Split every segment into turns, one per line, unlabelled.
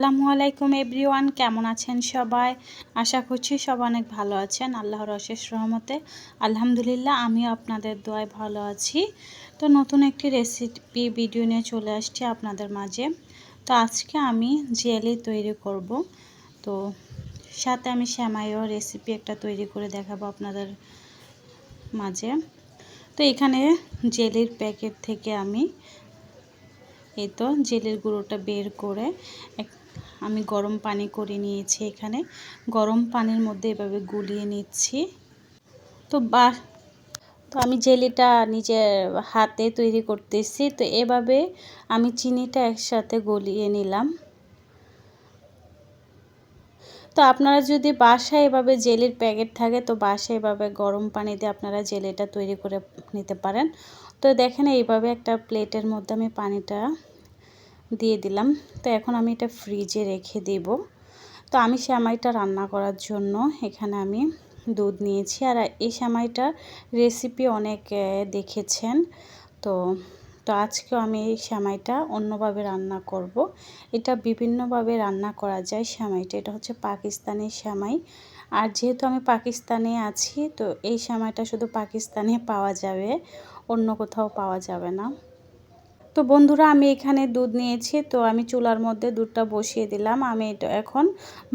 আসসালামু আলাইকুম এভরিওয়ান, কেমন আছেন সবাই? আশা করছি সবাই অনেক ভালো আছেন, আল্লাহর অশেষ রহমতে। আলহামদুলিল্লাহ, আমিও আপনাদের দোয়ায় ভালো আছি। তো নতুন একটি রেসিপি ভিডিও নিয়ে চলে আসছি আপনাদের মাঝে। তো আজকে আমি জেলি তৈরি করব। তো সাথে আমি শ্যামাইও রেসিপি একটা তৈরি করে দেখাবো আপনাদের মাঝে। তো এখানে জেলির প্যাকেট থেকে আমি এই তো জেলের গুঁড়োটা বের করে আমি গরম পানি করে নিয়েছি এখানে। গরম পানির মধ্যে এভাবে গুলিয়ে নিচ্ছি। তো বা, তো আমি জেলিটা নিজের হাতে তৈরি করতেছি। তো এভাবে আমি চিনিটা একসাথে গলিয়ে নিলাম। তো আপনারা যদি বাসায় এভাবে জেলির প্যাকেট থাকে, তো বাসায় এভাবে গরম পানি দিয়ে আপনারা জেলিটা তৈরি করে নিতে পারেন। তো দেখেন এইভাবে একটা প্লেটের মধ্যে আমি পানিটা দিয়ে দিলাম। তো এখন আমি এটা ফ্রিজে রেখে দেব। তো আমি শ্যামাইটা রান্না করার জন্য এখানে আমি দুধ নিয়েছি। আর এই শ্যামাইটার রেসিপি অনেক দেখেছেন। তো তো আজকেও আমি এই শ্যামাইটা অন্যভাবে রান্না করব। এটা বিভিন্নভাবে রান্না করা যায় শ্যামাইটা। এটা হচ্ছে পাকিস্তানি শ্যামাই। আর যেহেতু আমি পাকিস্তানে আছি, তো এই শ্যামাইটা শুধু পাকিস্তানে পাওয়া যাবে, অন্য কোথাও পাওয়া যাবে না। তো বন্ধুরা, আমি এখানে দুধ নিয়েছি, তো আমি চুলার মধ্যে দুধটা বসিয়ে দিলাম। আমি এটা এখন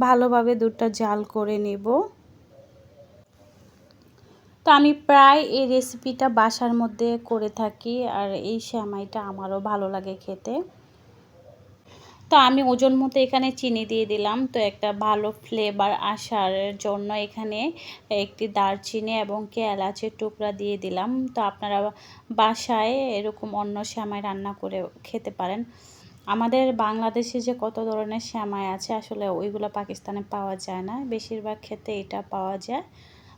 ভালোভাবে দুধটা জাল করে নেব। তো আমি প্রায় এই রেসিপিটা বাসার মধ্যে করে থাকি, আর এই শ্যামাইটা আমারও ভালো লাগে খেতে। তো আমি ওজন মতো এখানে চিনি দিয়ে দিলাম। তো একটা ভালো ফ্লেভার আসার জন্য এখানে একটি দারচিনি এবং কে এলাচের টুকরা দিয়ে দিলাম। তো আপনারা বাসায় এরকম অন্য শ্যামাই রান্না করে খেতে পারেন। আমাদের বাংলাদেশে যে কত ধরনের শ্যামাই আছে, আসলে ওইগুলো পাকিস্তানে পাওয়া যায় না। বেশিরভাগ খেতে এটা পাওয়া যায়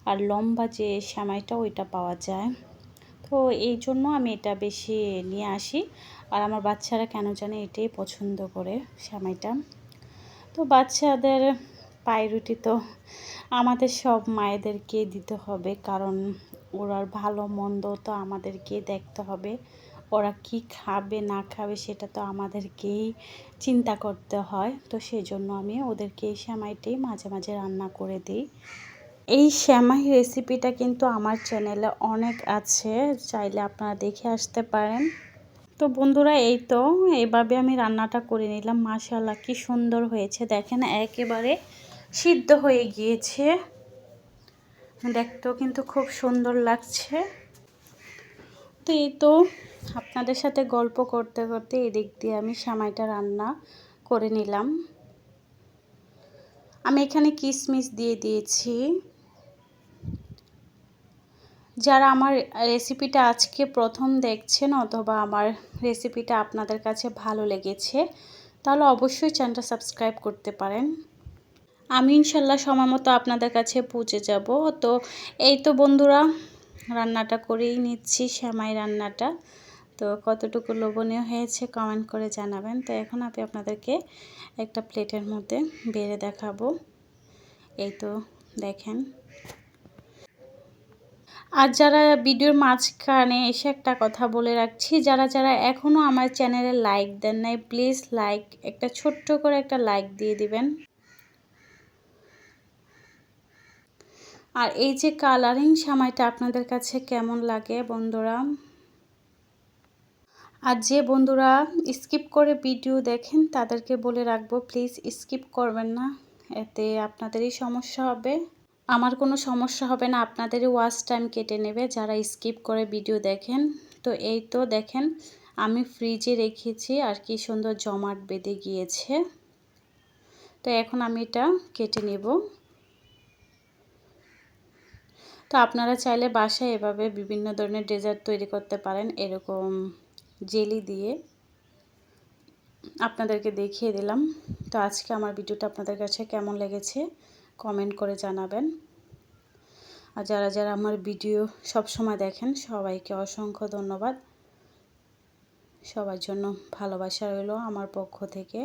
আর লম্বা যে শ্যামাইটা, ওইটা পাওয়া যায়। তো এই জন্য আমি এটা বেশি নিয়ে আসি। আর আমার বাচ্চারা কেন জানে এটাই পছন্দ করে শ্যামাইটা। তো বাচ্চাদের পায়রুটি তো আমাদের সব মায়েদেরকে দিতে হবে, কারণ ওরার ভালো মন্দ তো আমাদেরকে দেখতে হবে। ওরা কি খাবে, না খাবে সেটা তো আমাদেরকেই চিন্তা করতে হয়। তো সেই জন্য আমি ওদেরকে এই শ্যামাইটাই মাঝে মাঝে রান্না করে দিই। এই শ্যামাই রেসিপিটা কিন্তু আমার চ্যানেলে অনেক আছে, চাইলে আপনারা দেখে আসতে পারেন। তো বন্ধুরা, এই তো এভাবে আমি রান্নাটা করে নিলাম। মাশাল্লাহ কি সুন্দর হয়েছে। দেখেন, একেবারে সিদ্ধ হয়ে গিয়েছে। দেখতেও কিন্তু খুব সুন্দর লাগছে। তো এই তো আপনাদের সাথে গল্প করতে করতে এদিক দিয়ে আমি সামাইটা রান্না করে নিলাম। আমি এখানে কিশমিশ দিয়ে দিয়েছি। যারা আমার রেসিপিটা আজকে প্রথম দেখছেন অথবা আমার রেসিপিটা আপনাদের কাছে ভালো লেগেছে, তাহলে অবশ্যই চ্যানেলটা সাবস্ক্রাইব করতে পারেন। আমি ইনশাল্লাহ সময় মতো আপনাদের কাছে পৌঁছে যাব। তো এই তো বন্ধুরা, রান্নাটা করেই নিচ্ছি শ্যামাই রান্নাটা। তো কতটুকু লোভনীয় হয়েছে কমেন্ট করে জানাবেন। তো এখন আমি আপনাদেরকে একটা প্লেটের মধ্যে বেড়ে দেখাবো। এই তো দেখেন। আর যারা ভিডিওর মাঝখানে এসে একটা কথা বলে রাখছি, যারা যারা এখনও আমার চ্যানেলে লাইক দেন নাই প্লিজ লাইক একটা ছোট্ট করে একটা লাইক দিয়ে দিবেন। আর এই যে কালারিং সময়টা আপনাদের কাছে কেমন লাগে বন্ধুরা? আর যে বন্ধুরা স্কিপ করে ভিডিও দেখেন, তাদেরকে বলে রাখব প্লিজ স্কিপ করবেন না, এতে আপনাদেরই সমস্যা হবে। আমার কোনো সমস্যা হবে না আপনাদেরই ওয়াচ টাইম কেটে নেবে, যারা স্কিপ করে ভিডিও দেখেন। তো এই তো দেখেন, আমি ফ্রিজে রেখেছি, আর কি সুন্দর জমাট বেঁধে গিয়েছে। তো এখন আমি এটা কেটে নেব। তো আপনারা চাইলে বাসায় এভাবে বিভিন্ন ধরনের ডেজার্ট তৈরি করতে পারেন, এরকম জেলি দিয়ে। আপনাদেরকে দেখিয়ে দিলাম। তো আজকে আমার ভিডিওটা আপনাদের কাছে কেমন লেগেছে? কমেন্ট করে জানাবেন। আর যারা যারা আমার ভিডিও সব সময় দেখেন, সবাইকে অসংখ্য ধন্যবাদ। সবার জন্য ভালোবাসা রইল আমার পক্ষ থেকে।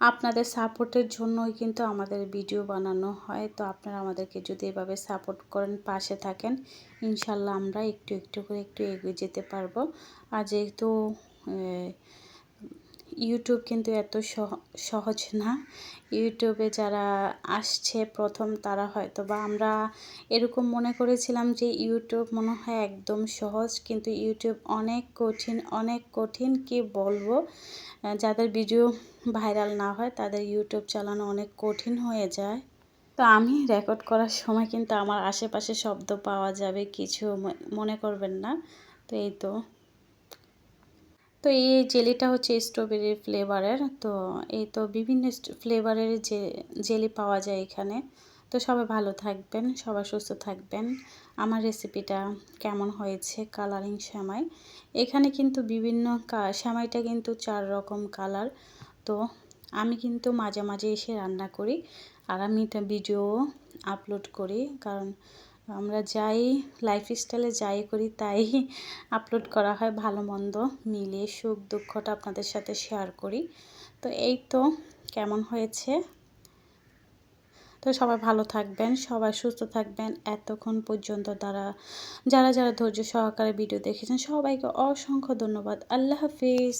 আপনাদের সাপোর্টের জন্যই কিন্তু আমাদের ভিডিও বানানো হয়। তো আপনারা আমাদেরকে যদি এভাবে সাপোর্ট করেন, পাশে থাকেন, ইনশাল্লাহ আমরা একটু একটু করে একটু এগিয়ে যেতে পারব। আর যেহেতু ইউটিউব কিন্তু এত সহ- সহজ না। ইউটিউবে যারা আসছে প্রথম তারা হয়তো বা আমরা এরকম মনে করেছিলাম যে ইউটিউব মনে হয় একদম সহজ, কিন্তু ইউটিউব অনেক কঠিন অনেক কঠিন কি বলব? যাদের ভিডিও ভাইরাল না হয় তাদের ইউটিউব চালানো অনেক কঠিন হয়ে যায়। তো আমি রেকর্ড করার সময় কিন্তু আমার আশেপাশে শব্দ পাওয়া যাবে, কিছু মনে করবেন না। তো এই তো। তো এই জেলিটা হচ্ছে স্ট্রবেরি ফ্লেভারের তো এই তো বিভিন্ন ফ্লেভারের যে জেলি পাওয়া যায় এখানে। তো সবাই ভালো থাকবেন, সবাই সুস্থ থাকবেন। আমার রেসিপিটা কেমন হয়েছে কালারিং শ্যামাই। এখানে কিন্তু বিভিন্ন শ্যামাইটা কিন্তু চার রকম কালার তো আমি কিন্তু মাঝে মাঝে এসে রান্না করি। আর আমি এটা ভিডিও আপলোড করি। কারণ আমরা যাই লাইফস্টাইলে যাই করি, তাই আপলোড করা হয় ভালো মন্দ মিলিয়ে সুখ দুঃখটা আপনাদের সাথে শেয়ার করি। তো এই তো কেমন হয়েছে? তো সবাই ভালো থাকবেন, সবাই সুস্থ থাকবেন। এতক্ষণ পর্যন্ত তারা যারা যারা ধৈর্য সহকারে ভিডিও দেখেছেন, সবাইকে অসংখ্য ধন্যবাদ। আল্লাহ হাফিজ।